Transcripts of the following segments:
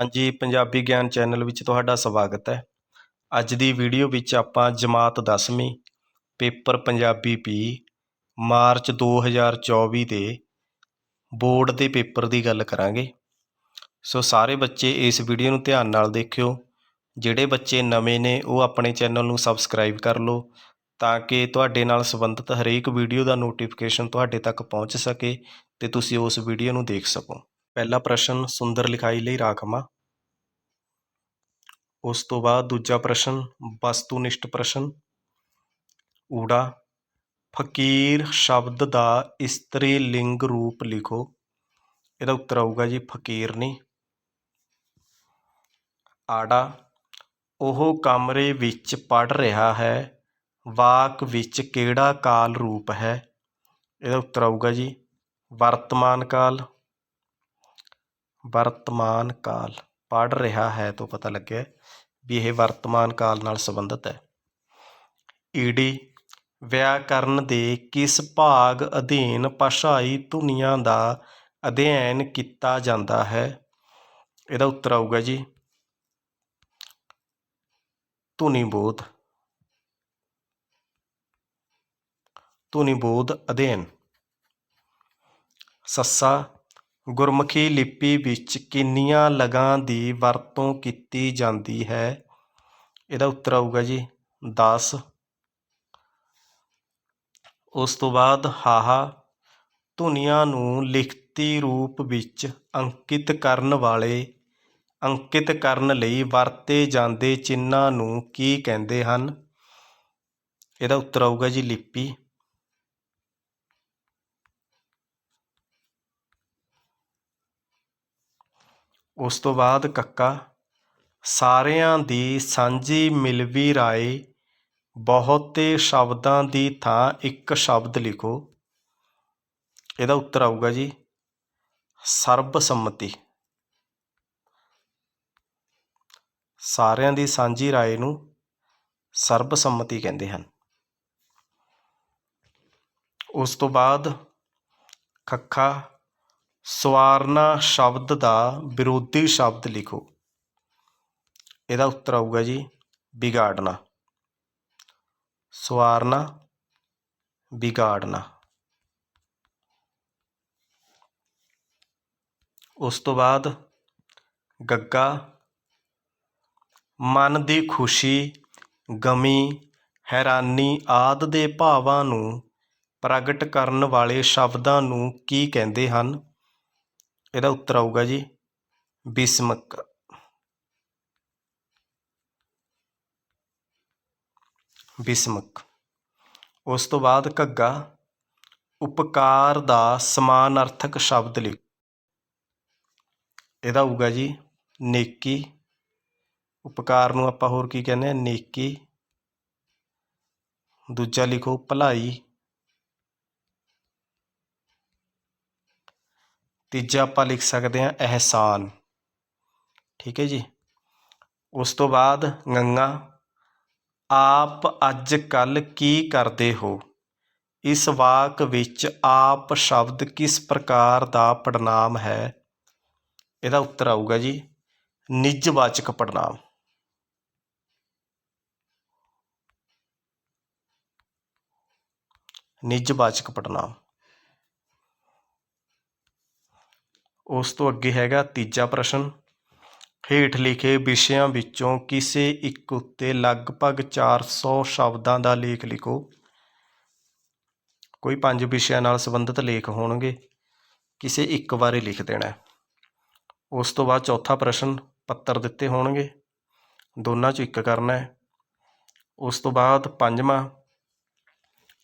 ਹਾਂਜੀ, ਪੰਜਾਬੀ ਗਿਆਨ ਚੈਨਲ ਵਿੱਚ ਤੁਹਾਡਾ ਸਵਾਗਤ ਹੈ। ਅੱਜ ਦੀ ਵੀਡੀਓ ਵਿੱਚ ਆਪਾਂ ਜਮਾਤ 10ਵੀਂ ਪੇਪਰ ਪੰਜਾਬੀ ਪੀ ਮਾਰਚ 2024 ਦੇ ਬੋਰਡ ਦੇ ਪੇਪਰ ਦੀ ਗੱਲ ਕਰਾਂਗੇ। ਸੋ ਸਾਰੇ ਬੱਚੇ ਇਸ ਵੀਡੀਓ ਨੂੰ ਧਿਆਨ ਨਾਲ ਦੇਖਿਓ। ਜਿਹੜੇ ਬੱਚੇ ਨਵੇਂ ਨੇ, ਉਹ ਆਪਣੇ ਚੈਨਲ ਨੂੰ ਸਬਸਕ੍ਰਾਈਬ ਕਰ ਲਓ ਤਾਂ ਕਿ ਤੁਹਾਡੇ ਨਾਲ ਸੰਬੰਧਿਤ ਹਰੇਕ ਵੀਡੀਓ ਦਾ ਨੋਟੀਫਿਕੇਸ਼ਨ ਤੁਹਾਡੇ ਤੱਕ ਪਹੁੰਚ ਸਕੇ ਤੇ ਤੁਸੀਂ ਉਸ ਵੀਡੀਓ ਨੂੰ ਦੇਖ ਸਕੋ। ਪਹਿਲਾ ਪ੍ਰਸ਼ਨ ਸੁੰਦਰ ਲਿਖਾਈ ਲਈ ਰਾਖਵਾਂ ਉਸ ਤੋਂ ਬਾਅਦ ਦੂਜਾ ਪ੍ਰਸ਼ਨ ਵਸਤੂਨਿਸ਼ਟ ਪ੍ਰਸ਼ਨ। ਊੜਾ, ਫਕੀਰ ਸ਼ਬਦ ਦਾ ਇਸਤਰੀ ਲਿੰਗ ਰੂਪ ਲਿਖੋ। ਇਹਦਾ ਉੱਤਰ ਆਊਗਾ ਜੀ ਫਕੀਰਨੀ ਆੜਾ, ਉਹ ਕਮਰੇ ਵਿੱਚ ਪੜ ਰਿਹਾ ਹੈ, ਵਾਕ ਵਿੱਚ ਕਿਹੜਾ ਕਾਲ ਰੂਪ ਹੈ? ਇਹਦਾ ਉੱਤਰ ਆਊਗਾ ਜੀ ਵਰਤਮਾਨ ਕਾਲ। ਵਰਤਮਾਨ ਕਾਲ। ਪੜ੍ਹ ਰਿਹਾ ਹੈ ਤੋਂ ਪਤਾ ਲੱਗਿਆ ਵੀ ਇਹ ਵਰਤਮਾਨ ਕਾਲ ਨਾਲ ਸੰਬੰਧਿਤ ਹੈ। ਈਡੀ ਵਿਆਕਰਨ ਦੇ ਕਿਸ ਭਾਗ ਅਧੀਨ ਭਾਸ਼ਾਈ ਧੁਨੀਆਂ ਦਾ ਅਧਿਐਨ ਕੀਤਾ ਜਾਂਦਾ ਹੈ? ਇਹਦਾ ਉੱਤਰ ਆਊਗਾ ਜੀ। ਧੁਨੀ ਬੋਧ ਧੁਨੀ ਬੋਧ ਅਧਿਐਨ। ਸੱਸਾ ਗੁਰਮੁਖੀ ਲਿਪੀ ਵਿੱਚ ਕਿੰਨੀਆਂ ਲਗਾਂ ਦੀ ਵਰਤੋਂ ਕੀਤੀ ਜਾਂਦੀ ਹੈ? ਇਹਦਾ ਉੱਤਰ ਆਊਗਾ ਜੀ 10 ਉਸ ਤੋਂ ਬਾਅਦ ਹਾਹਾ, ਧੁਨੀਆਂ ਨੂੰ ਲਿਖਤੀ ਰੂਪ ਵਿੱਚ ਅੰਕਿਤ ਕਰਨ ਵਾਲੇ, ਅੰਕਿਤ ਕਰਨ ਲਈ ਵਰਤੇ ਜਾਂਦੇ ਚਿੰਨ੍ਹਾਂ ਨੂੰ ਕੀ ਕਹਿੰਦੇ ਹਨ? ਇਹਦਾ ਉੱਤਰ ਆਊਗਾ ਜੀ, ਲਿਪੀ। ਉਸ ਤੋਂ ਬਾਅਦ ਕੱਕਾ, ਸਾਰਿਆਂ ਦੀ ਸਾਂਝੀ ਮਿਲਵੀ ਰਾਏ, ਬਹੁਤੇ ਸ਼ਬਦਾਂ ਦੀ ਥਾਂ ਇੱਕ ਸ਼ਬਦ ਲਿਖੋ। ਇਹਦਾ ਉੱਤਰ ਆਊਗਾ ਜੀ, ਸਰਬਸੰਮਤੀ। ਸਾਰਿਆਂ ਦੀ ਸਾਂਝੀ ਰਾਏ ਨੂੰ ਸਰਬਸੰਮਤੀ ਕਹਿੰਦੇ ਹਨ। ਉਸ ਤੋਂ ਬਾਅਦ ਖੱਖਾ ਸਵਾਰਨਾ ਸ਼ਬਦ ਦਾ ਵਿਰੋਧੀ ਸ਼ਬਦ ਲਿਖੋ। ਇਹਦਾ ਉੱਤਰ ਆਊਗਾ ਜੀ, ਵਿਗਾੜਨਾ। ਸਵਾਰਨਾ, ਵਿਗਾੜਨਾ। ਉਸ ਤੋਂ ਬਾਅਦ ਗੱਗਾ, ਮਨ ਦੀ ਖੁਸ਼ੀ, ਗਮੀ, ਹੈਰਾਨੀ ਆਦ ਦੇ ਭਾਵਾਂ ਨੂੰ ਪ੍ਰਗਟ ਕਰਨ ਵਾਲੇ ਸ਼ਬਦਾਂ ਨੂੰ ਕੀ ਕਹਿੰਦੇ ਹਨ? ਇਹਦਾ ਉੱਤਰ ਆਊਗਾ ਜੀ, ਬਿਸਮਕ। ਬਿਸਮਕ। ਉਸ ਤੋਂ ਬਾਅਦ ਘੱਗਾ, ਉਪਕਾਰ ਦਾ ਸਮਾਨਾਰਥਕ ਸ਼ਬਦ ਲਿਖ। ਇਹਦਾ ਹੋਊਗਾ ਜੀ, ਨੇਕੀ। ਉਪਕਾਰ ਨੂੰ ਆਪਾਂ ਹੋਰ ਕੀ ਕਹਿੰਦੇ ਆ? ਨੇਕੀ। ਦੂਜਾ ਲਿਖੋ, ਭਲਾਈ। ਤੀਜਾ ਆਪਾਂ ਲਿਖ ਸਕਦੇ ਹਾਂ ਅਹਿਸਾਨ, ਠੀਕ ਹੈ ਜੀ। ਉਸ ਤੋਂ ਬਾਅਦ ਗੰਗਾ, ਆਪ ਅੱਜ ਕੱਲ ਕੀ ਕਰਦੇ ਹੋ? ਇਸ ਵਾਕ ਵਿੱਚ ਆਪ ਸ਼ਬਦ ਕਿਸ ਪ੍ਰਕਾਰ ਦਾ ਪੜਨਾਮ ਹੈ? ਇਹਦਾ ਉੱਤਰ ਆਊਗਾ ਜੀ, ਨਿੱਜਵਾਚਕ ਪੜਨਾਮ ਨਿੱਜਵਾਚਕ ਪੜਨਾਮ ਉਸ ਤੋਂ ਅੱਗੇ ਹੈਗਾ ਤੀਜਾ ਪ੍ਰਸ਼ਨ। ਹੇਠ ਲਿਖੇ ਵਿਸ਼ਿਆਂ ਵਿੱਚੋਂ ਕਿਸੇ ਇੱਕ ਉੱਤੇ ਲਗਭਗ ਚਾਰ ਸੌ ਸ਼ਬਦਾਂ ਦਾ ਲੇਖ ਲਿਖੋ। ਕੋਈ ਪੰਜ ਵਿਸ਼ਿਆਂ ਨਾਲ ਸੰਬੰਧਿਤ ਲੇਖ ਹੋਣਗੇ, ਕਿਸੇ ਇੱਕ ਬਾਰੇ ਲਿਖ ਦੇਣਾ ਉਸ ਤੋਂ ਬਾਅਦ ਚੌਥਾ ਪ੍ਰਸ਼ਨ, ਪੱਤਰ ਦਿੱਤੇ ਹੋਣਗੇ, ਦੋਨਾਂ ਚੋਂ ਇੱਕ ਕਰਨਾ ਹੈ। ਉਸ ਤੋਂ ਬਾਅਦ ਪੰਜਵਾਂ,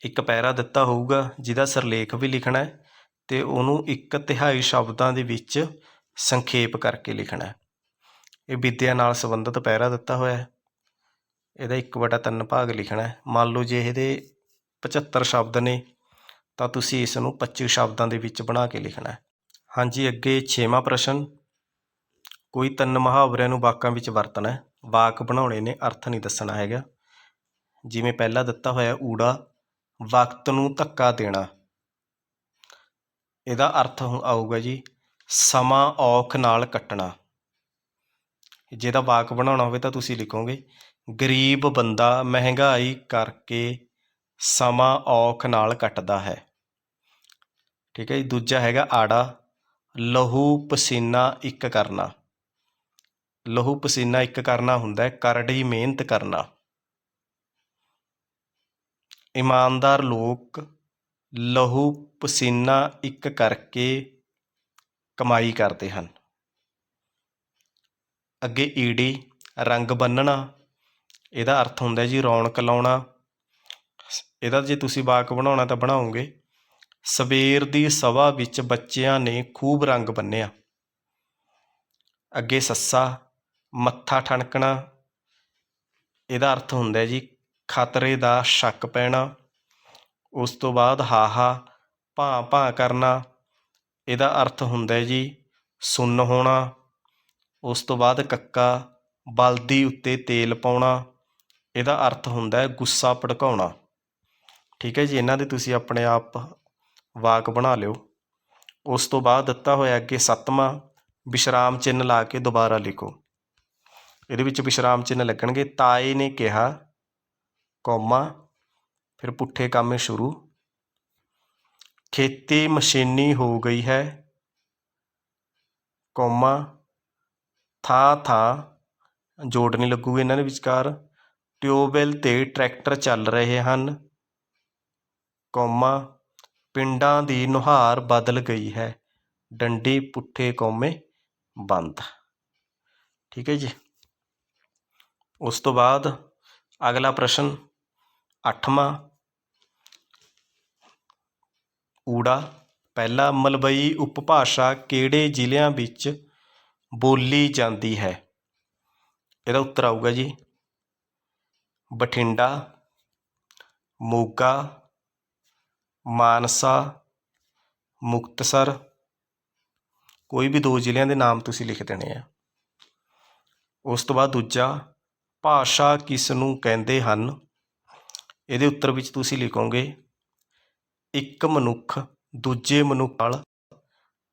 ਇੱਕ ਪੈਰਾ ਦਿੱਤਾ ਹੋਊਗਾ, ਜਿਹਦਾ ਸਿਰਲੇਖ ਵੀ ਲਿਖਣਾ ਹੈ। ਅਤੇ ਉਹਨੂੰ ਇੱਕ ਤਿਹਾਈ ਸ਼ਬਦਾਂ ਦੇ ਵਿੱਚ ਸੰਖੇਪ ਕਰਕੇ ਲਿਖਣਾ ਇਹ ਵਿੱਦਿਆ ਨਾਲ ਸੰਬੰਧਿਤ ਪੈਰਾ ਦਿੱਤਾ ਹੋਇਆ ਹੈ। ਇਹਦਾ 1/3 ਭਾਗ ਲਿਖਣਾ ਹੈ। ਮੰਨ ਲਓ ਜੇ ਇਹਦੇ 75 ਸ਼ਬਦ ਨੇ, ਤਾਂ ਤੁਸੀਂ ਇਸ ਨੂੰ 25 ਸ਼ਬਦਾਂ ਦੇ ਵਿੱਚ ਬਣਾ ਕੇ ਲਿਖਣਾ ਹੈ। ਹਾਂਜੀ, ਅੱਗੇ 6ਵਾਂ ਪ੍ਰਸ਼ਨ। ਕੋਈ ਤਿੰਨ ਮੁਹਾਵਰਿਆਂ ਨੂੰ ਵਾਕਾਂ ਵਿੱਚ ਵਰਤਣਾ ਹੈ। ਵਾਕ ਬਣਾਉਣੇ ਨੇ, ਅਰਥ ਨਹੀਂ ਦੱਸਣਾ ਹੈਗਾ। ਜਿਵੇਂ ਪਹਿਲਾਂ ਦਿੱਤਾ ਹੋਇਆ ਊੜਾ, ਵਕਤ ਨੂੰ ਧੱਕਾ ਦੇਣਾ। ਇਹਦਾ ਅਰਥ ਆਊਗਾ ਜੀ, ਸਮਾਂ ਔਖ ਨਾਲ ਕੱਟਣਾ। ਜਿਹਦਾ ਵਾਕ ਬਣਾਉਣਾ ਹੋਵੇ ਤਾਂ ਤੁਸੀਂ ਲਿਖੋਗੇ, ਗਰੀਬ ਬੰਦਾ ਮਹਿੰਗਾਈ ਕਰਕੇ ਸਮਾਂ ਔਖ ਨਾਲ ਕੱਟਦਾ ਹੈ। ਠੀਕ ਹੈ ਜੀ, ਦੂਜਾ ਹੈਗਾ ਆੜਾ, ਲਹੂ ਪਸੀਨਾ ਇੱਕ ਕਰਨਾ। ਲਹੂ ਪਸੀਨਾ ਇੱਕ ਕਰਨਾ ਹੁੰਦਾ ਹੈ, ਕਰੜੀ ਮਿਹਨਤ ਕਰਨਾ। ਇਮਾਨਦਾਰ ਲੋਕ ਲਹੂ ਪਸੀਨਾ ਇੱਕ ਕਰਕੇ ਕਮਾਈ ਕਰਦੇ ਹਨ। ਅੱਗੇ ਈੜੀ, ਰੰਗ ਬੰਨਣਾ, ਇਹਦਾ ਅਰਥ ਹੁੰਦਾ ਜੀ ਰੌਣਕ ਲਾਉਣਾ। ਇਹਦਾ ਜੇ ਤੁਸੀਂ ਵਾਕ ਬਣਾਉਣਾ ਤਾਂ ਬਣਾਓਗੇ, ਸਵੇਰ ਦੀ ਸਭਾ ਵਿੱਚ ਬੱਚਿਆਂ ਨੇ ਖੂਬ ਰੰਗ ਬੰਨਿਆ। ਅੱਗੇ ਸੱਸਾ, ਮੱਥਾ ਠਣਕਣਾ, ਇਹਦਾ ਅਰਥ ਹੁੰਦਾ ਜੀ ਖਤਰੇ ਦਾ ਸ਼ੱਕ ਪੈਣਾ। ਉਸ ਤੋਂ ਬਾਅਦ ਹਾਹਾ ਭਾਂ ਭਾਂ ਕਰਨਾ, ਇਹਦਾ ਅਰਥ ਹੁੰਦਾ ਜੀ ਸੁੰਨ ਹੋਣਾ, ਉਸ ਤੋਂ ਬਾਅਦ ਕੱਕਾ ਬਲਦੀ ਉੱਤੇ ਤੇਲ ਪਾਉਣਾ, ਇਹਦਾ ਅਰਥ ਹੁੰਦਾ ਹੈ ਗੁੱਸਾ ਭੜਕਾਉਣਾ। ਠੀਕ ਹੈ ਜੀ, ਇਹਨਾਂ ਦੇ ਤੁਸੀਂ ਆਪਣੇ ਆਪ ਵਾਕ ਬਣਾ ਲਿਓ। ਉਸ ਤੋਂ ਬਾਅਦ ਦਿੱਤਾ ਹੋਇਆ ਅੱਗੇ ਸੱਤਵਾਂ, ਵਿਸ਼ਰਾਮ ਚਿੰਨ੍ਹ ਲਾ ਕੇ ਦੁਬਾਰਾ ਲਿਖੋ। ਇਹਦੇ ਵਿੱਚ ਵਿਸ਼ਰਾਮ ਚਿੰਨ੍ਹ ਲੱਗਣਗੇ, ਤਾਏ ਨੇ ਕਿਹਾ, ਕੌਮਾ ਫਿਰ ਪੁੱਠੇ ਕਾਮੇ ਸ਼ੁਰੂ। ਖੇਤੀ ਮਸ਼ੀਨੀ ਹੋ ਗਈ ਹੈ। ਕੌਮਾ ਥਾਂ ਥਾਂ ਜੋੜ ਨਹੀਂ ਲੱਗੂਗੀ ਇਹਨਾਂ ਦੇ ਵਿਚਕਾਰ। ਟਿਊਬਵੈੱਲ ਤੇ ਟਰੈਕਟਰ ਚੱਲ ਰਹੇ ਹਨ। ਕੌਮਾ ਪਿੰਡਾਂ ਦੀ ਨੁਹਾਰ ਬਦਲ ਗਈ ਹੈ। ਡੰਡੀ ਪੁੱਠੇ ਕੌਮੇ ਬੰਦ। ਠੀਕ ਹੈ ਜੀ। ਉਸ ਤੋਂ ਬਾਅਦ ਅਗਲਾ ਪ੍ਰਸ਼ਨ ਅੱਠਵਾਂ ਊੜਾ, ਪਹਿਲਾ ਮਲਵਈ ਉਪਭਾਸ਼ਾ ਕਿਹੜੇ ਜ਼ਿਲ੍ਹਿਆਂ ਵਿੱਚ ਬੋਲੀ ਜਾਂਦੀ ਹੈ? ਇਹਦਾ ਉੱਤਰ ਆਊਗਾ ਜੀ। ਬਠਿੰਡਾ, ਮੋਗਾ, ਮਾਨਸਾ, ਮੁਕਤਸਰ। ਕੋਈ ਵੀ ਦੋ ਜ਼ਿਲ੍ਹਿਆਂ ਦੇ ਨਾਮ ਤੁਸੀਂ ਲਿਖ ਦੇਣੇ ਆ। ਉਸ ਤੋਂ ਬਾਅਦ ਦੂਜਾ, ਭਾਸ਼ਾ ਕਿਸ ਨੂੰ ਕਹਿੰਦੇ ਹਨ? ਇਹਦੇ ਉੱਤਰ ਵਿੱਚ ਤੁਸੀਂ ਲਿਖੋਗੇ ਇੱਕ ਮਨੁੱਖ, ਦੂਜੇ ਮਨੁੱਖ ਨਾਲ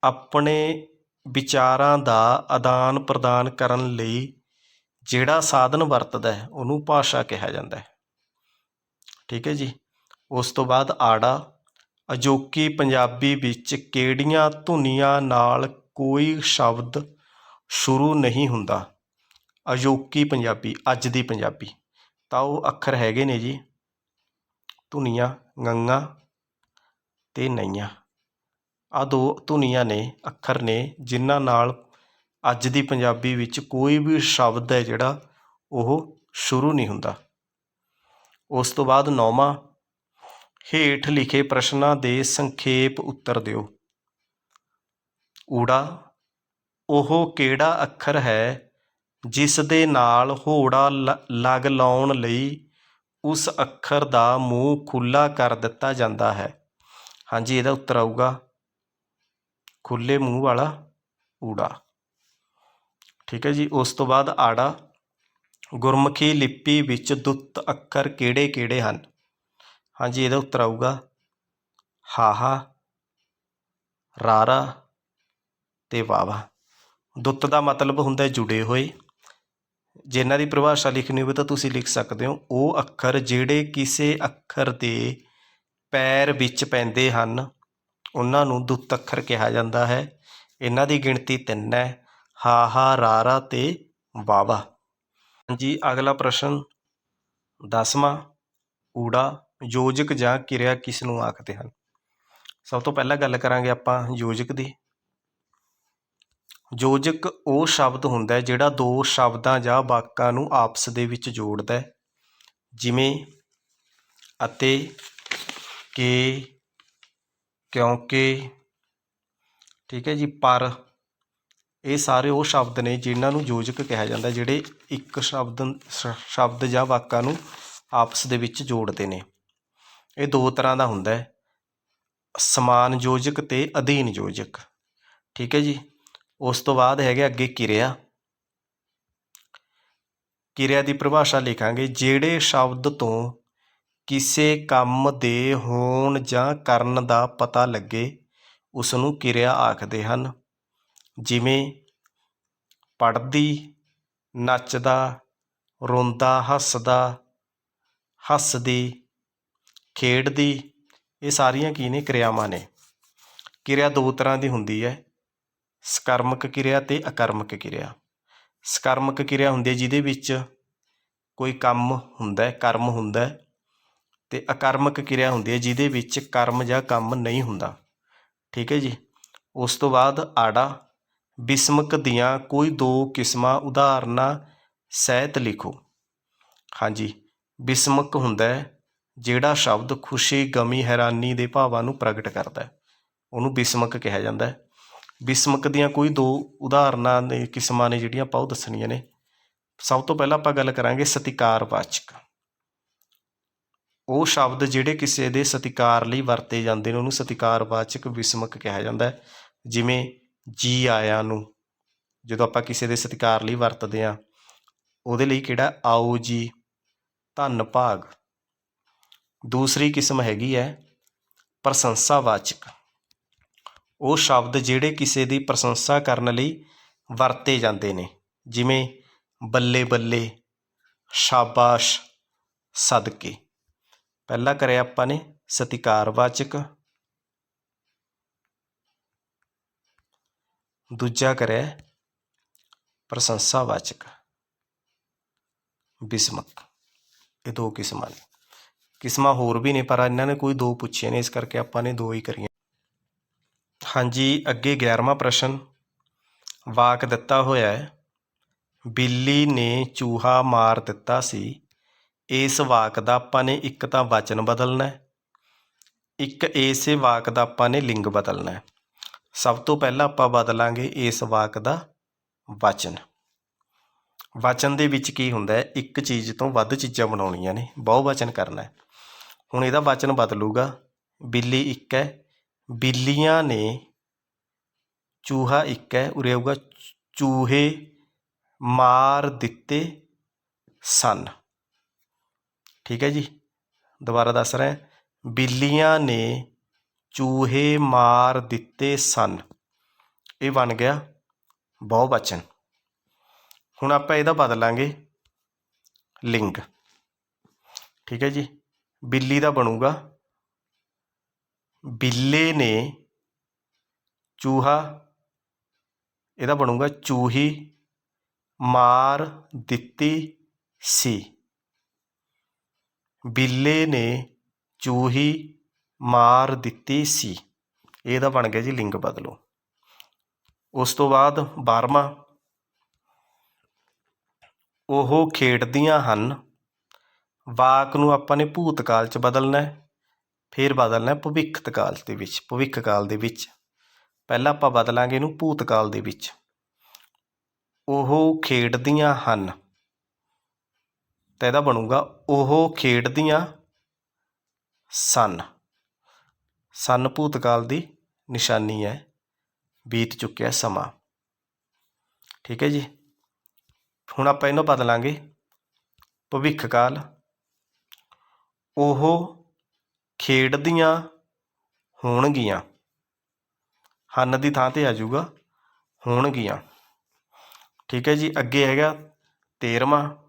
ਆਪਣੇ ਵਿਚਾਰਾਂ ਦਾ ਆਦਾਨ ਪ੍ਰਦਾਨ ਕਰਨ ਲਈ ਜਿਹੜਾ ਸਾਧਨ ਵਰਤਦਾ ਹੈ, ਉਹਨੂੰ ਭਾਸ਼ਾ ਕਿਹਾ ਜਾਂਦਾ ਹੈ। ਠੀਕ ਹੈ ਜੀ? ਉਸ ਤੋਂ ਬਾਅਦ ਆੜਾ, ਅਜੋਕੀ ਪੰਜਾਬੀ ਵਿੱਚ ਕਿਹੜੀਆਂ ਧੁਨੀਆਂ ਨਾਲ ਕੋਈ ਸ਼ਬਦ ਸ਼ੁਰੂ ਨਹੀਂ ਹੁੰਦਾ? ਅਜੋਕੀ ਪੰਜਾਬੀ, ਅੱਜ ਦੀ ਪੰਜਾਬੀ। ਤਾਂ ਉਹ ਅੱਖਰ ਹੈਗੇ ਨੇ ਜੀ। ਧੁਨੀਆਂ, ਗੰਗਾ ਅਤੇ ਨਈਆਂ। ਆਹ ਦੋ ਧੁਨੀਆਂ ਨੇ, ਅੱਖਰ ਨੇ, ਜਿਨ੍ਹਾਂ ਨਾਲ ਅੱਜ ਦੀ ਪੰਜਾਬੀ ਵਿੱਚ ਕੋਈ ਵੀ ਸ਼ਬਦ ਹੈ ਜਿਹੜਾ ਉਹ ਸ਼ੁਰੂ ਨਹੀਂ ਹੁੰਦਾ। ਉਸ ਤੋਂ ਬਾਅਦ ਨੌਵਾਂ, ਹੇਠ ਲਿਖੇ ਪ੍ਰਸ਼ਨਾਂ ਦੇ ਸੰਖੇਪ ਉੱਤਰ ਦਿਓ। ਊੜਾ, ਉਹ ਕਿਹੜਾ ਅੱਖਰ ਹੈ ਜਿਸ ਦੇ ਨਾਲ ਹੋੜਾ ਲ- ਲਗ ਲਾਉਣ ਲਈ ਉਸ ਅੱਖਰ ਦਾ ਮੂੰਹ ਖੁੱਲਾ ਕਰ ਦਿੱਤਾ ਜਾਂਦਾ ਹੈ? ਹਾਂਜੀ, ਇਹਦਾ ਉੱਤਰ ਆਊਗਾ। ਖੁੱਲੇ ਮੂੰਹ ਵਾਲਾ ਊੜਾ। ਠੀਕ ਹੈ ਜੀ, ਉਸ ਤੋਂ ਬਾਅਦ ਆੜਾ। ਗੁਰਮੁਖੀ ਲਿਪੀ ਵਿੱਚ ਦੁੱਤ ਅੱਖਰ ਕਿਹੜੇ ਕਿਹੜੇ ਹਨ? ਹਾਂਜੀ, ਇਹਦਾ ਉੱਤਰ ਆਊਗਾ। ਹਾਹਾ, ਰਾਰਾ ਤੇ ਵਾਵਾ। ਦੁੱਤ ਦਾ ਮਤਲਬ ਹੁੰਦਾ ਜੁੜੇ ਹੋਏ। ਜੇ ਇਹਨਾਂ ਦੀ ਪਰਿਭਾਸ਼ਾ ਲਿਖਣੀ ਹੋਵੇ ਤਾਂ ਤੁਸੀਂ ਲਿਖ ਸਕਦੇ ਹੋ, ਉਹ ਅੱਖਰ ਜਿਹੜੇ ਕਿਸੇ ਅੱਖਰ ਦੇ ਪੈਰ ਵਿੱਚ ਪੈਂਦੇ ਹਨ, ਉਹਨਾਂ ਨੂੰ ਦੁੱਤੱਖਰ ਕਿਹਾ ਜਾਂਦਾ ਹੈ। ਇਹਨਾਂ ਦੀ ਗਿਣਤੀ ਤਿੰਨ ਹੈ। ਹਾਹਾ ਰਾਰਾ ਤੇ ਵਾਵਾ ਹਾਂਜੀ, ਅਗਲਾ ਪ੍ਰਸ਼ਨ ਦਸਵਾਂ, ਊੜਾ, ਯੋਜਕ ਜਾਂ ਕਿਰਿਆ ਕਿਸ ਨੂੰ ਆਖਦੇ ਹਨ? ਸਭ ਤੋਂ ਪਹਿਲਾਂ ਗੱਲ ਕਰਾਂਗੇ ਆਪਾਂ ਯੋਜਕ ਦੀ। ਯੋਜਕ ਉਹ ਸ਼ਬਦ ਹੁੰਦਾ ਹੈ ਜਿਹੜਾ ਦੋ ਸ਼ਬਦਾਂ ਜਾਂ ਵਾਕਾਂ ਨੂੰ ਆਪਸ ਦੇ ਵਿੱਚ ਜੋੜਦਾ ਹੈ। ਜਿਵੇਂ ਅਤੇ ਕਿ ਕਿਉਂਕਿ, ਠੀਕ ਹੈ ਜੀ, ਪਰ ਇਹ ਸਾਰੇ ਉਹ ਸ਼ਬਦ ਨੇ ਜਿਨ੍ਹਾਂ ਨੂੰ ਯੋਜਕ ਕਿਹਾ ਜਾਂਦਾ ਜਿਹੜੇ ਇੱਕ ਸ਼ਬਦ, ਸ਼- ਸ਼ਬਦ ਜਾਂ ਵਾਕਾਂ ਨੂੰ ਆਪਸ ਦੇ ਵਿੱਚ ਜੋੜਦੇ ਨੇ। ਇਹ ਦੋ ਤਰ੍ਹਾਂ ਦਾ ਹੁੰਦਾ ਹੈ, ਸਮਾਨ ਯੋਜਕ ਤੇ ਅਧੀਨ ਯੋਜਕ। ਠੀਕ ਹੈ ਜੀ, ਉਸ ਤੋਂ ਬਾਅਦ ਹੈਗੇ ਅੱਗੇ ਕਿਰਿਆ। ਕਿਰਿਆ ਦੀ ਪਰਿਭਾਸ਼ਾ ਲਿਖਾਂਗੇ, ਜਿਹੜੇ ਸ਼ਬਦ ਤੋਂ ਕਿਸੇ ਕੰਮ ਦੇ ਹੋਣ ਜਾਂ ਕਰਨ ਦਾ ਪਤਾ ਲੱਗੇ ਉਸ ਨੂੰ ਕਿਰਿਆ ਆਖਦੇ ਹਨ। ਜਿਵੇਂ, ਪੜ੍ਹਦੀ, ਨੱਚਦਾ, ਰੋਂਦਾ, ਹੱਸਦਾ, ਹੱਸਦੀ, ਖੇਡਦੀ, ਇਹ ਸਾਰੀਆਂ ਕੀ ਨੇ? ਕਿਰਿਆਵਾਂ ਨੇ। ਕਿਰਿਆ ਦੋ ਤਰ੍ਹਾਂ ਦੀ ਹੁੰਦੀ ਹੈ। ਸਕਰਮਕ ਕਿਰਿਆ ਤੇ ਅਕਰਮਕ ਕਿਰਿਆ। ਸਕਰਮਕ ਕਿਰਿਆ ਹੁੰਦੀ ਹੈ ਜਿਹਦੇ ਵਿੱਚ ਕੋਈ ਕੰਮ ਹੁੰਦਾ ਹੈ, ਕਰਮ ਹੁੰਦਾ ਹੈ। ਤੇ ਅਕਰਮਕ ਕਿਰਿਆ ਹੁੰਦੀ ਹੈ, ਜਿਹਦੇ ਵਿੱਚ ਕਰਮ ਜਾਂ ਕੰਮ ਨਹੀਂ ਹੁੰਦਾ। ਠੀਕ ਹੈ ਜੀ? ਉਸ ਤੋਂ ਬਾਅਦ ਆੜਾ, ਬਿਸਮਕ ਦੀਆਂ ਕੋਈ ਦੋ ਕਿਸਮਾਂ ਉਦਾਹਰਨਾਂ ਸਹਿਤ ਲਿਖੋ। ਹਾਂਜੀ, ਬਿਸਮਕ ਹੁੰਦਾ ਹੈ, ਜਿਹੜਾ ਸ਼ਬਦ ਖੁਸ਼ੀ, ਗਮੀ, ਹੈਰਾਨੀ ਦੇ ਭਾਵਾਂ ਨੂੰ ਪ੍ਰਗਟ ਕਰਦਾ ਹੈ। ਉਹਨੂੰ ਬਿਸਮਕ ਕਿਹਾ ਜਾਂਦਾ ਹੈ। ਬਿਸਮਕ ਦੀਆਂ ਕੋਈ ਦੋ ਉਦਾਹਰਨਾਂ ਨੇ, ਕਿਸਮਾਂ ਨੇ, ਜਿਹੜੀਆਂ ਆਪਾਂ ਉਹ ਦੱਸਣੀਆਂ ਨੇ। ਸਭ ਤੋਂ ਪਹਿਲਾਂ ਆਪਾਂ ਗੱਲ ਕਰਾਂਗੇ ਸਤਿਕਾਰਵਾਚਕ। ਉਹ ਸ਼ਬਦ ਜਿਹੜੇ ਕਿਸੇ ਦੇ ਸਤਿਕਾਰ ਲਈ ਵਰਤੇ ਜਾਂਦੇ ਨੇ, ਉਹਨੂੰ ਸਤਿਕਾਰਵਾਚਕ ਵਿਸਮਕ ਕਿਹਾ ਜਾਂਦਾ ਜਿਵੇਂ, ਜੀ ਆਇਆਂ ਨੂੰ, ਜਦੋਂ ਆਪਾਂ ਕਿਸੇ ਦੇ ਸਤਿਕਾਰ ਲਈ ਵਰਤਦੇ ਆ ਉਹਦੇ ਲਈ ਕਿਹੜਾ? ਆਓ ਜੀ, ਧੰਨ ਭਾਗ। ਦੂਸਰੀ ਕਿਸਮ ਹੈਗੀ ਹੈ, ਪ੍ਰਸ਼ੰਸਾਵਾਚਕ। ਉਹ ਸ਼ਬਦ ਜਿਹੜੇ ਕਿਸੇ ਦੀ ਪ੍ਰਸ਼ੰਸਾ ਕਰਨ ਲਈ ਵਰਤੇ ਜਾਂਦੇ ਨੇ, ਜਿਵੇਂ, ਬੱਲੇ ਬੱਲੇ, ਸ਼ਾਬਾਸ਼, ਸਦਕੇ। ਪਹਿਲਾ ਕਰਿਆ ਆਪਾਂ ਨੇ ਸਤਿਕਾਰਵਾਚਕ। ਦੂਜਾ ਕਰਿਆ ਪ੍ਰਸ਼ੰਸਾਵਾਚਕ। ਬਿਸਮਕ। ਇਹ ਦੋ ਕਿਸਮਾਂ ਨੇ। ਕਿਸਮਾਂ ਹੋਰ ਵੀ ਨੇ, ਪਰ ਇਹਨਾਂ ਨੇ ਕੋਈ ਦੋ ਪੁੱਛੇ ਨੇ, ਇਸ ਕਰਕੇ ਆਪਾਂ ਨੇ ਦੋ ਹੀ ਕਰੀਆਂ। ਹਾਂਜੀ, ਅੱਗੇ 11ਵਾਂ ਪ੍ਰਸ਼ਨ। ਵਾਕ ਦਿੱਤਾ ਹੋਇਆ ਹੈ। ਬਿੱਲੀ ਨੇ ਚੂਹਾ ਮਾਰ ਦਿੱਤਾ ਸੀ। ਇਸ ਵਾਕ ਦਾ ਆਪਾਂ ਨੇ ਇੱਕ ਤਾਂ ਵਚਨ ਬਦਲਣਾ ਇੱਕ ਇਸੇ ਵਾਕ ਦਾ ਆਪਾਂ ਨੇ ਲਿੰਗ ਬਦਲਣਾ ਸਭ ਤੋਂ ਪਹਿਲਾਂ ਆਪਾਂ ਬਦਲਾਂਗੇ ਇਸ ਵਾਕ ਦਾ ਵਚਨ। ਵਚਨ ਦੇ ਵਿੱਚ ਕੀ ਹੁੰਦਾ ਹੈ, ਇੱਕ ਚੀਜ਼ ਤੋਂ ਵੱਧ ਚੀਜ਼ਾਂ ਬਣਾਉਣੀਆਂ ਨੇ, ਬਹੁ ਵਚਨ ਕਰਨਾ ਹੈ। ਹੁਣ ਇਹਦਾ ਵਚਨ ਬਦਲੂਗਾ, ਬਿੱਲੀ ਇੱਕ ਹੈ, ਬਿੱਲੀਆਂ ਨੇ ਚੂਹਾ ਇੱਕ ਹੈ, ਉਰੇ ਆਊਗਾ, ਚੂਹੇ ਮਾਰ ਦਿੱਤੇ ਸਨ। ਠੀਕ ਹੈ ਜੀ। ਦੁਬਾਰਾ ਦੱਸ ਰਿਹਾ ਬਿੱਲੀਆਂ ਨੇ ਚੂਹੇ ਮਾਰ ਦਿੱਤੇ ਸਨ। ਇਹ ਬਣ ਗਿਆ ਬਹੁਵਚਨ ਹੁਣ ਆਪਾਂ ਇਹਦਾ ਬਦਲਾਂਗੇ ਲਿੰਗ। ਠੀਕ ਹੈ ਜੀ। ਬਿੱਲੀ ਦਾ ਬਣੂਗਾ। ਬਿੱਲੇ ਨੇ ਚੂਹਾ, ਇਹਦਾ ਬਣੂਗਾ ਚੂਹੀ ਮਾਰ ਦਿੱਤੀ ਸੀ। ਬਿੱਲੇ ਨੇ ਚੂਹੀ ਮਾਰ ਦਿੱਤੀ ਸੀ। ਇਹਦਾ ਬਣ ਗਿਆ ਜੀ ਲਿੰਗ ਬਦਲੋ। ਉਸ ਤੋਂ ਬਾਅਦ 12ਵਾਂ ਉਹ ਖੇਡਦੀਆਂ ਹਨ। ਵਾਕ ਨੂੰ ਆਪਾਂ ਨੇ ਭੂਤਕਾਲ 'ਚ ਬਦਲਣਾ ਹੈ, ਫਿਰ ਬਦਲਣਾ ਹੈ ਭਵਿੱਖਤ ਕਾਲ ਦੇ ਵਿੱਚ ਭਵਿੱਖ ਕਾਲ ਦੇ ਵਿੱਚ। ਪਹਿਲਾਂ ਆਪਾਂ ਬਦਲਾਂਗੇ ਇਹਨੂੰ ਭੂਤਕਾਲ ਦੇ ਵਿੱਚ। ਉਹ ਖੇਡਦੀਆਂ ਹਨ। ਤਾਂ ਇਹਦਾ ਬਣੂਗਾ ਉਹ ਖੇਡਦੀਆਂ ਸਨ। ਸਨ ਭੂਤਕਾਲ ਦੀ ਨਿਸ਼ਾਨੀ ਹੈ, ਬੀਤ ਚੁੱਕਿਆ ਸਮਾਂ। ਠੀਕ ਹੈ ਜੀ? ਹੁਣ ਆਪਾਂ ਇਹਨੂੰ ਬਦਲਾਂਗੇ। ਭਵਿੱਖ ਕਾਲ ਉਹ ਖੇਡਦੀਆਂ ਹੋਣਗੀਆਂ। ਹਨ ਦੀ ਥਾਂ ਤੇ ਆ ਜਾਊਗਾ, ਹੋਣਗੀਆਂ। ਠੀਕ ਹੈ ਜੀ? ਅੱਗੇ ਹੈਗਾ 13ਵਾਂ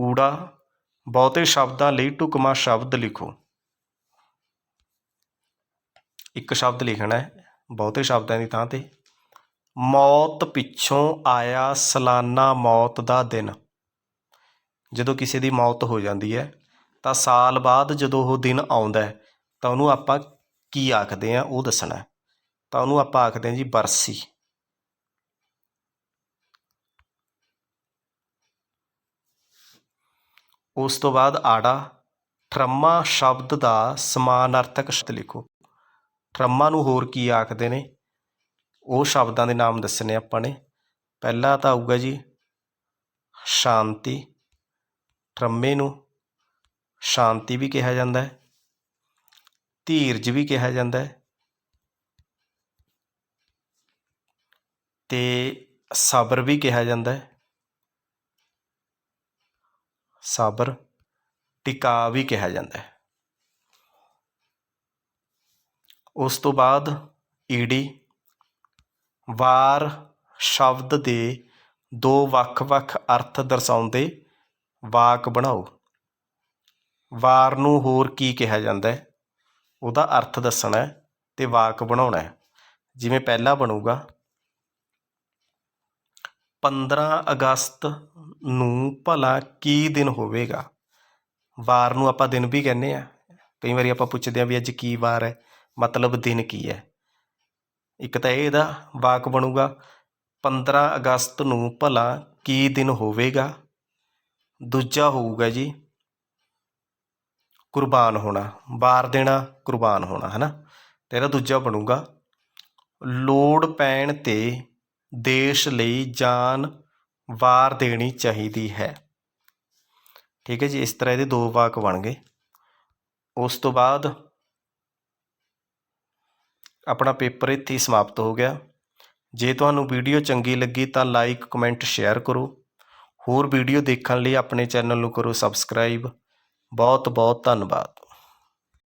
ਊੜਾ, ਬਹੁਤੇ ਸ਼ਬਦਾਂ ਲਈ ਢੁਕਵਾਂ ਸ਼ਬਦ ਲਿਖੋ। ਇੱਕ ਸ਼ਬਦ ਲਿਖਣਾ ਹੈ, ਬਹੁਤੇ ਸ਼ਬਦਾਂ ਦੀ ਥਾਂ ਤੇ। ਮੌਤ ਪਿੱਛੋਂ ਆਇਆ ਸਾਲਾਨਾ ਮੌਤ ਦਾ ਦਿਨ। ਜਦੋਂ ਕਿਸੇ ਦੀ ਮੌਤ ਹੋ ਜਾਂਦੀ ਹੈ, ਤਾਂ ਸਾਲ ਬਾਅਦ ਜਦੋਂ ਉਹ ਦਿਨ ਆਉਂਦਾ ਹੈ, ਤਾਂ ਉਹਨੂੰ ਆਪਾਂ ਕੀ ਆਖਦੇ ਆ ਉਹ ਦੱਸਣਾ ਤਾਂ ਉਹਨੂੰ ਆਪਾਂ ਆਖਦੇ ਹਾਂ ਜੀ ਬਰਸੀ। ਉਸ ਤੋਂ ਬਾਅਦ ਆੜਾ ਠਰਮਾ ਸ਼ਬਦ ਦਾ ਸਮਾਨਾਰਥਕ ਸ਼ਬਦ ਲਿਖੋ। ਠਰਮਾ ਨੂੰ ਹੋਰ ਕੀ ਆਖਦੇ ਨੇ? ਉਹ ਸ਼ਬਦਾਂ ਦੇ ਨਾਮ ਦੱਸਣੇ ਆਪਾਂ ਨੇ। ਪਹਿਲਾ ਤਾਂ ਆਊਗਾ ਜੀ, ਸ਼ਾਂਤੀ। ਠਰਮੇ ਨੂੰ ਸ਼ਾਂਤੀ ਵੀ ਕਿਹਾ ਜਾਂਦਾ ਹੈ, ਧੀਰਜ ਵੀ ਕਿਹਾ ਜਾਂਦਾ ਹੈ। ਤੇ ਸਬਰ ਵੀ ਕਿਹਾ ਜਾਂਦਾ ਹੈ। ਸਾਬਰ, ਟਿਕਾ ਵੀ ਕਿਹਾ ਜਾਂਦਾ ਹੈ। ਉਸ ਤੋਂ ਬਾਅਦ ਈੜੀ ਵਾਰ ਸ਼ਬਦ ਦੇ ਦੋ ਵੱਖ-ਵੱਖ ਅਰਥ ਦਰਸਾਉਂਦੇ ਵਾਕ ਬਣਾਓ। ਵਾਰ ਨੂੰ ਹੋਰ ਕੀ ਕਿਹਾ ਜਾਂਦਾ ਹੈ? ਉਹਦਾ ਅਰਥ ਦੱਸਣਾ ਹੈ ਤੇ ਵਾਕ ਬਣਾਉਣਾ ਹੈ। ਜਿਵੇਂ ਪਹਿਲਾ ਬਣੂਗਾ 15 ਅਗਸਤ ਨੂੰ ਭਲਾ ਕੀ ਦਿਨ ਹੋਵੇਗਾ? ਵਾਰ ਨੂੰ ਆਪਾਂ ਦਿਨ ਵੀ ਕਹਿੰਦੇ ਹਾਂ ਕਈ ਵਾਰੀ ਆਪਾਂ ਪੁੱਛਦੇ ਹਾਂ ਵੀ ਅੱਜ ਕੀ ਵਾਰ ਹੈ? ਮਤਲਬ ਦਿਨ ਕੀ ਹੈ? ਇੱਕ ਤਾਂ ਇਹ ਇਹਦਾ ਵਾਕ ਬਣੂਗਾ 15 ਅਗਸਤ ਨੂੰ ਭਲਾ ਕੀ ਦਿਨ ਹੋਵੇਗਾ? ਦੂਜਾ ਹੋਊਗਾ ਜੀ, ਕੁਰਬਾਨ ਹੋਣਾ, ਵਾਰ ਦੇਣਾ, ਕੁਰਬਾਨ ਹੋਣਾ ਹੈ ਨਾ ਤੇ ਇਹਦਾ ਦੂਜਾ ਬਣੂਗਾ, ਲੋੜ ਪੈਣ ਤੇ ਦੇਸ਼ ਲਈ ਜਾਨ ਵਾਰ ਦੇਣੀ ਚਾਹੀਦੀ ਹੈ। ਠੀਕ ਹੈ ਜੀ, ਇਸ ਤਰ੍ਹਾਂ ਇਹਦੇ ਦੋ ਵਾਕ ਬਣ ਗਏ। ਉਸ ਤੋਂ ਬਾਅਦ ਆਪਣਾ ਪੇਪਰ ਇੱਥੇ ਹੀ ਸਮਾਪਤ ਹੋ ਗਿਆ। ਜੇ ਤੁਹਾਨੂੰ ਵੀਡੀਓ ਚੰਗੀ ਲੱਗੀ ਤਾਂ ਲਾਈਕ, ਕਮੈਂਟ, ਸ਼ੇਅਰ ਕਰੋ। ਹੋਰ ਵੀਡੀਓ ਦੇਖਣ ਲਈ ਆਪਣੇ ਚੈਨਲ ਨੂੰ ਕਰੋ ਸਬਸਕ੍ਰਾਈਬ। ਬਹੁਤ ਬਹੁਤ ਧੰਨਵਾਦ।